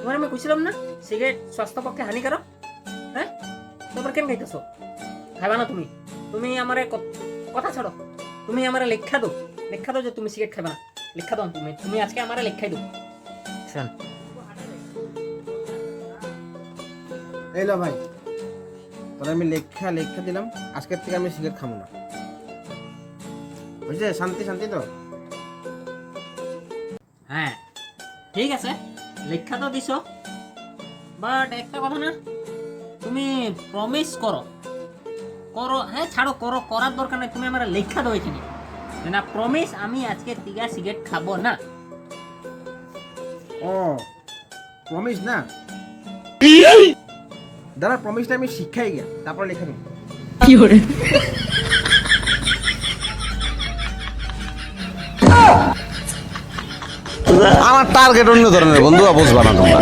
তোমার আমি কইছিলাম না সিগারেট স্বাস্থ্য পক্ষে হানিকারক হ্যাঁ তারপর কেন খাইতেছো? খাইবা না তুমি? তুমি আমারে ক- কথা ছাড়ো। তুমি আমারে লেখা দো লেখা দাও যে তুমি সিগারেট খাইবা না। লেখা দাও তুমি। তুমি আজকে আমারে লেখাই দাও। শোন। এই লো ভাই তোরা আমি লেখা লেখা দিলাম। আজকের থেকে আমি সিগারেট খাব না। বুঝলে? শান্তি শান্তি তো? হ্যাঁ। ঠিক আছে। লেখা তো দিছ। বাট একটা কথা না তুমি প্রমিস করো। করো হ্যাঁ ছাড়ো করো করার দরকার নেই তুমি আমার লেখা দাও এখানে না প্রমিস আমি আজকে তিগা সিগারেট খাব না। ও প্রমিস না? দাদা প্রমিসটা আমি শিক্ষাই গিয়া তারপর লেখা দিই আমার টার্গেট অন্য ধরনের বন্ধু বুঝবা না। তোমরা